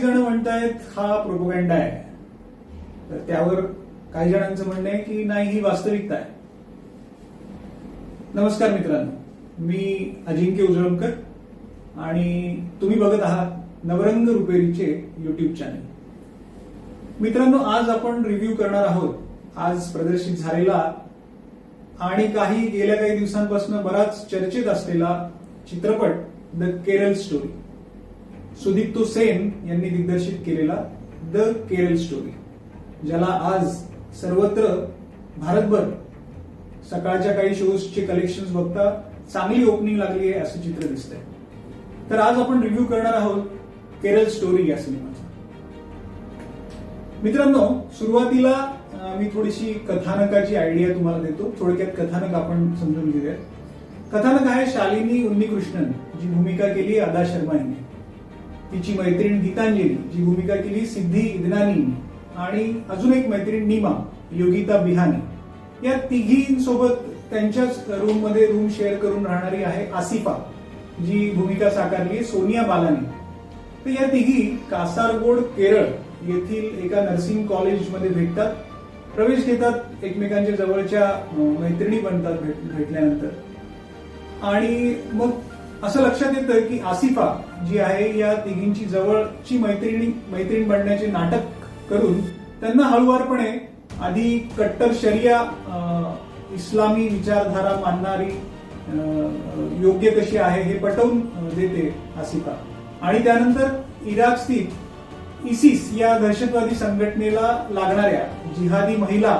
जण म्हणतायत हा प्रोपोगंडा आहे. तर त्यावर काही जणांचं म्हणणं आहे की नाही ही वास्तविकता आहे. नमस्कार मित्रांनो. मी अजिंक्य उजळमकर आणि तुम्ही बघत आहात नवरंग रुपेरीचे युट्यूब चॅनल मित्रांनो आज आपण रिव्ह्यू करणार आहोत. आज प्रदर्शित झालेला आणि काही गेल्या काही दिवसांपासून बराच चर्चेत असलेला चित्रपट द केरल स्टोरी सुदीप्तो सेन यांनी दिग्दर्शित केलेला द केरल स्टोरी ज्याला आज सर्वत्र भारतभर सकाळच्या काही शोजचे कलेक्शन बघता चांगली ओपनिंग लागली आहे असं चित्र दिसतंय. तर आज आपण रिव्ह्यू करणार आहोत केरल स्टोरी या सिनेमाचा. मित्रांनो सुरुवातीला मी थोडीशी कथानकाची आयडिया तुम्हाला देतो. थोडक्यात कथानक आपण समजून घेऊया कथानक आहे शालिनी उन्नीकृष्णन जी भूमिका केली अदा शर्मा यांनी. तिची मैत्रीण गीतांजली जी भूमिका केली सिद्धी इदनानी आणि अजून एक मैत्रीण नीमा योगिता बिहानी. या तिघींसोबत त्यांच्याच रूममध्ये रूम शेअर करून राहणारी आहे आसिफा जी भूमिका साकारली सोनिया बालानी. तर या तिघी कासारगोड केरळ येथील एका नर्सिंग कॉलेजमध्ये भेटतात. प्रवेश घेतात एकमेकांच्या जवळच्या मैत्रिणी बनतात भेट- भेटल्यानंतर. आणि मग असं लक्षात येतं की आसिफा जी आहे या तिघींची जवळची मैत्रिणी मैत्रीण बनण्याचे नाटक करून त्यांना हळुवारपणे आधी कट्टर शरिया अं, इस्लामी विचारधारा मानणारी योग्य कशी आहे हे पटवून देते आसिफा. आणि त्यानंतर इराक स्थित इसिस या दहशतवादी संघटनेला लागणाऱ्या जिहादी महिला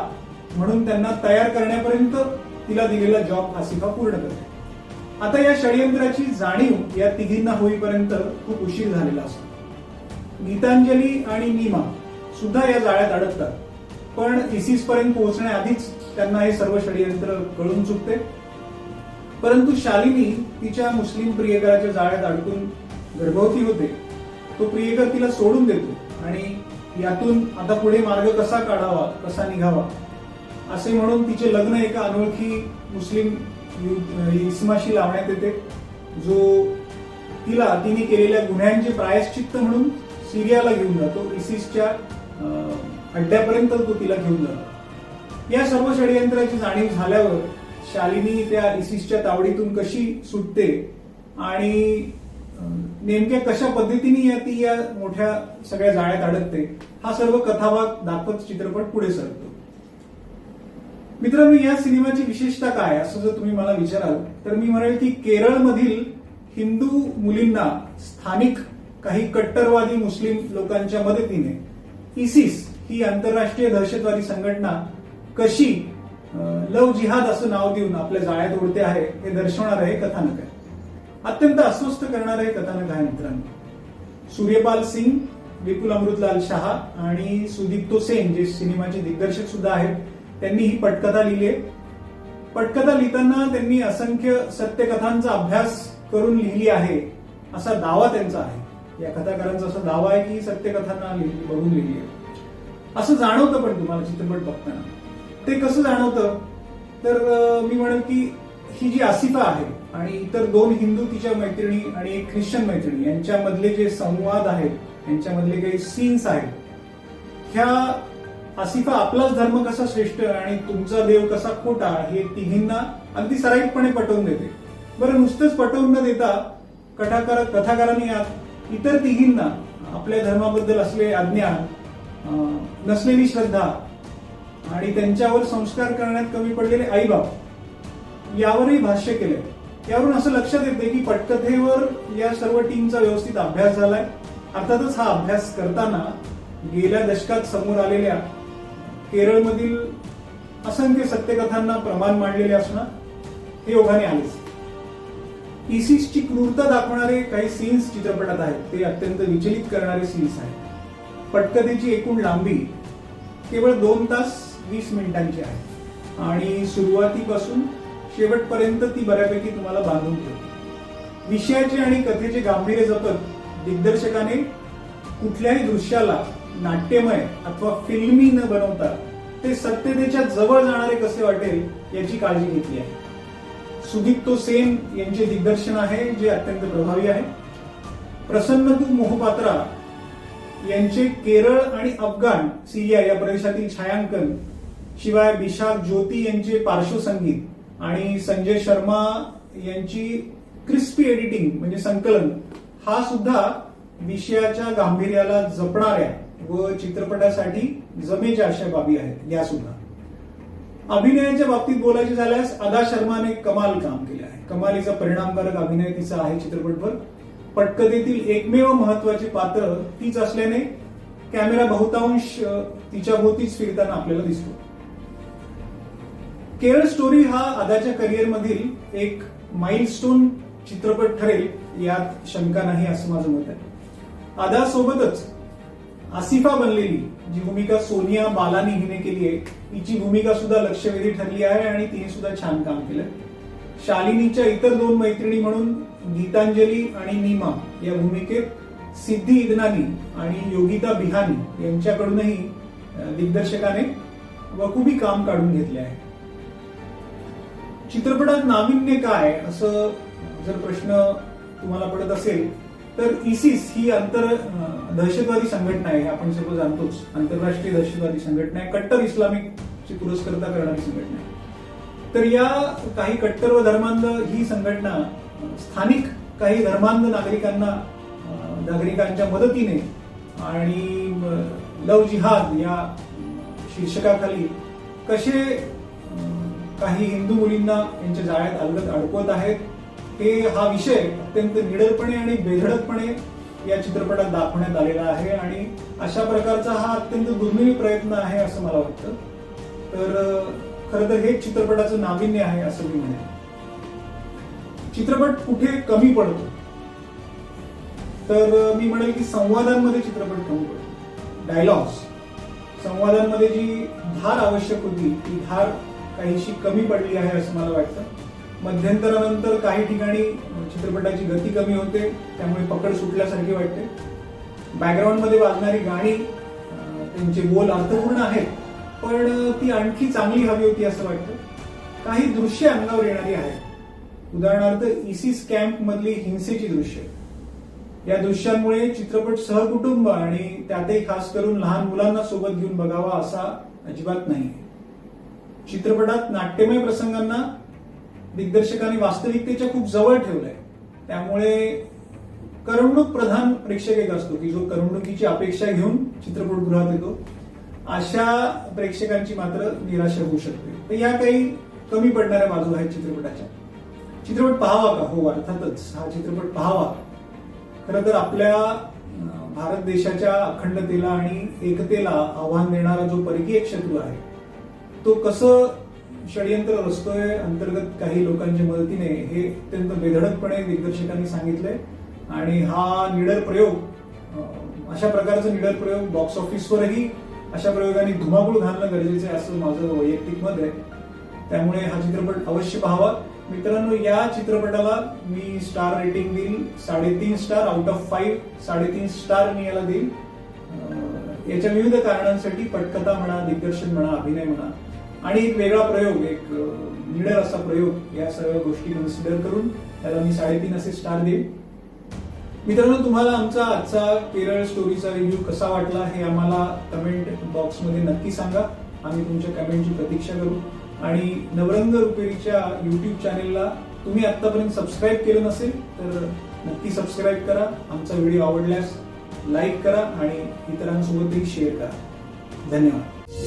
म्हणून त्यांना तयार करण्यापर्यंत तिला दिलेला जॉब आसिफा पूर्ण करते. आता या षडयंत्राची जाणीव या तिघींना होईपर्यंत खूप उशीर झालेला असतो. गीतांजली आणि नीमा सुद्धा या जाळ्यात अडकतात. पण इसिस पर्यंत पोहोचण्याआधीच त्यांना हे सर्व षडयंत्र कळून चुकते. परंतु शालिनी तिच्या मुस्लिम प्रियकराच्या जाळ्यात अडकून गर्भवती होते. तो प्रियकर तिला सोडून देतो आणि यातून आता पुढे मार्ग कसा काढावा कसा निघावा असे म्हणून तिचे लग्न एका अनोळखी मुस्लिम इसमाशी लावण्यात येते. जो तिला तिने केलेल्या गुन्ह्यांचे प्रायश्चित्त म्हणून सिरियाला घेऊन जातो. इसिसच्या अड्ड्यापर्यंत तो तिला घेऊन जातो. या सर्व षडयंत्राची जाणीव झाल्यावर शालिनी त्या इसिसच्या तावडीतून कशी सुटते आणि नेमक्या कशा पद्धतीने या ती या मोठ्या सगळ्या जाळ्यात अडकते हा सर्व कथाभाग दाखवत चित्रपट पुढे सरतो मित्रांनो या सिनेमाची विशेषता काय? असं जर तुम्ही मला विचाराल तर मी म्हणेल की केरळमधील हिंदू मुलींना स्थानिक काही कट्टरवादी मुस्लिम लोकांच्या मदतीने इसिस ही आंतरराष्ट्रीय दहशतवादी संघटना कशी लव जिहाद असं नाव देऊन आपल्या जाळ्यात उडते आहे हे दर्शवणार हे कथानक. आहे अत्यंत अस्वस्थ करणारं हे कथानक आहे मित्रांनो. सूर्यपाल सिंग विपुल अमृतलाल शहा आणि सुदीप्तो सेन जे सिनेमाचे दिग्दर्शक सुद्धा आहेत त्यांनी ही पटकथा लिहिली आहे. पटकथा लिहिताना त्यांनी असंख्य सत्यकथांचा अभ्यास करून लिहिली आहे असा दावा त्यांचा आहे. या कथाकारांचा असा दावा आहे की ही सत्यकथांना बघून लिहिली आहे. असं जाणवतं पण तुम्हाला चित्रपट बघताना. ते कसं जाणवतं? तर मी म्हणेल की ही जी आसिफा आहे आणि इतर दोन हिंदू तिच्या मैत्रिणी आणि एक ख्रिश्चन मैत्रिणी यांच्यामधले जे संवाद आहेत यांच्यामधले काही सीन्स आहेत ह्या आसिफा आपलाच धर्म कसा श्रेष्ठ आणि तुमचा देव कसा खोटा हे तिघींना अगदी सराईतपणे पटवून देते. बरं नुसतंच पटवून न देता कथाकार कथाकारांनी यात इतर तिघींना आपल्या धर्माबद्दल असलेले अज्ञान नसलेली श्रद्धा आणि त्यांच्यावर संस्कार करण्यात कमी पडलेले आईबाप यावरही भाष्य केलंय. यावरून असं लक्षात येते की पटकथेवर या सर्व टीमचा व्यवस्थित अभ्यास झालाय. अर्थातच हा अभ्यास करताना गेल्या दशकात समोर आलेल्या केरळमधील असंख्य सत्यकथांना प्रमाण मांडलेले असणं हे योगाने आलेच. E इसिसची क्रूरता दाखवणारे काही सीन्स चित्रपटात आहेत. ते अत्यंत विचलित करणारे सीन्स आहेत. पटकथेची एकूण लांबी केवळ दोन तास वीस मिनिटांची आहे. आणि सुरुवातीपासून शेवटपर्यंत ती बऱ्यापैकी तुम्हाला बांधून ठेवते. विषयाचे आणि कथेचे गांभीर्य जपत दिग्दर्शकाने कुठल्याही दृश्याला नाट्यमय अथवा फिल्मी न बनवता ते सत्यतेच्या जवळ जाणारे कसे वाटेल याची काळजी घेतली आहे. सुदीप्तो सेन यांचे दिग्दर्शन आहे जे अत्यंत प्रभावी आहे. प्रसन्न तू मोहपात्रा यांचे केरळ आणि अफगाण सिरिया या प्रदेशातील छायांकन शिवाय विशाख ज्योती यांचे पार्श्वसंगीत आणि संजय शर्मा यांची क्रिस्पी एडिटिंग म्हणजे संकलन हा सुद्धा विषयाच्या गांभीर्याला जपणाऱ्या व चित्रपटासाठी जमेच्या अशा बाबी आहेत या सुद्धा. अभिनयाच्या बाबतीत बोलायचे झाल्यास अदा शर्माने कमाल काम केले आहे. कमालीचा परिणामकारक अभिनय तिचा आहे चित्रपटभर पटकथेतील एकमेव महत्त्वाचे पात्र तीच असल्याने कॅमेरा बहुतांश तिच्या भोवतीच फिरताना आपल्याला दिसतो. केरळ स्टोरी हा अदाच्या करिअरमधील एक माइलस्टोन चित्रपट ठरेल यात शंका नाही असं माझं मत आहे. अदा सोबतच आसिफा बनलेली जी भूमिका सोनिया बालानी हिने केली आहे तिची भूमिका सुद्धा लक्षवेधी ठरली आहे आणि तिने सुद्धा छान काम केलं. शालिनीच्या इतर दोन मैत्रिणी म्हणून गीतांजली आणि नीमा या भूमिकेत सिद्धी इदनानी आणि योगिता बिहानी यांच्याकडूनही दिग्दर्शकाने वकुबी काम काढून घेतले आहे. चित्रपटात नाविन्य काय असं जर प्रश्न तुम्हाला पडत असेल तर इसिस ही अंतर दहशतवादी संघटना आहे हे आपण सर्व जाणतोच. आंतरराष्ट्रीय दहशतवादी संघटना आहे कट्टर इस्लामिक ची पुरस्कर्ता करणारी संघटना आहे. तर या काही कट्टर व धर्मांध ही संघटना स्थानिक काही धर्मांध नागरिकांना नागरिकांच्या मदतीने आणि लव जिहाद या शीर्षकाखाली कसे काही हिंदू मुलींना यांच्या जाळ्यात अलगत अडकवत आहेत हे हा विषय अत्यंत निडरपणे आणि बेधडकपणे या चित्रपटात दाखवण्यात आलेला आहे आणि अशा प्रकारचा हा अत्यंत दुर्मिळ प्रयत्न आहे असं मला वाटतं. तर खरं तर हेच चित्रपटाचं नाविन्य आहे असं मी म्हणेन. चित्रपट कुठे कमी पडतो? तर मी म्हणेल की संवादांमध्ये चित्रपट कमी पडतो. डायलॉग्स. संवादांमध्ये जी धार आवश्यक होती ती धार काहीशी कमी पडली आहे असं मला वाटतं. मध्यंतरानंतर काही ठिकाणी चित्रपटाची गती कमी होते त्यामुळे पकड सुटल्यासारखी वाटते. बॅकग्राऊंडमध्ये वाजणारी गाणी त्यांचे बोल अर्थपूर्ण आहेत पण ती आणखी चांगली हवी होती असं वाटतं. काही दृश्य अंगावर येणारी आहेत. उदाहरणार्थ इसिस कॅम्प मधली हिंसेची दृश्य. या दृश्यांमुळे चित्रपट सहकुटुंब आणि त्यातही खास करून लहान मुलांना सोबत घेऊन बघावा असा अजिबात नाही. चित्रपटात नाट्यमय प्रसंगांना दिग्दर्शकांनी वास्तविकतेच्या खूप जवळ ठेवलंय. त्यामुळे करमणूक प्रधान प्रेक्षक एक असतो की जो करमणुकीची अपेक्षा घेऊन चित्रपटगृहात येतो. अशा प्रेक्षकांची मात्र निराशा होऊ शकते. तर या काही कमी पडणाऱ्या बाजू आहेत चित्रपटाच्या. चित्रपट पाहावा का? हो अर्थातच हा चित्रपट पाहावा. खरं तर आपल्या भारत देशाच्या अखंडतेला आणि एकतेला आव्हान देणारा जो परकीय शत्रू आहे तो कसं षडयंत्र रचतोय अंतर्गत काही लोकांच्या मदतीने हे अत्यंत बेधडकपणे दिग्दर्शकांनी सांगितलंय. आणि हा निडर प्रयोग अशा प्रकारचा निडर प्रयोग बॉक्स ऑफिसवरही अशा प्रयोगाने धुमाकूळ घालणं गरजेचं आहे असं माझं वैयक्तिक मत आहे. त्यामुळे हा चित्रपट अवश्य पाहावा. मित्रांनो या चित्रपटाला मी स्टार रेटिंग देईल. साडेतीन स्टार आउट ऑफ फाईव्ह साडेतीन स्टार मी याला देईल. याच्या विविध कारणांसाठी पटकथा म्हणा दिग्दर्शन म्हणा अभिनय म्हणा आणि एक वेगळा प्रयोग एक निडर असा प्रयोग या सर्व गोष्टी कन्सिडर करून त्याला मी साडेतीन असे स्टार देईल मित्रांनो तुम्हाला आमचा आजचा केरळ स्टोरीचा रिव्ह्यू कसा वाटला हे आम्हाला कमेंट बॉक्समध्ये नक्की सांगा. आम्ही तुमच्या कमेंटची प्रतीक्षा करू. आणि नवरंग रुपेरीच्या युट्यूब चॅनेलला तुम्ही आतापर्यंत सबस्क्राईब केलं नसेल तर नक्की सबस्क्राईब करा. आमचा व्हिडिओ आवडल्यास लाईक करा आणि इतरांसोबतही शेअर करा. धन्यवाद.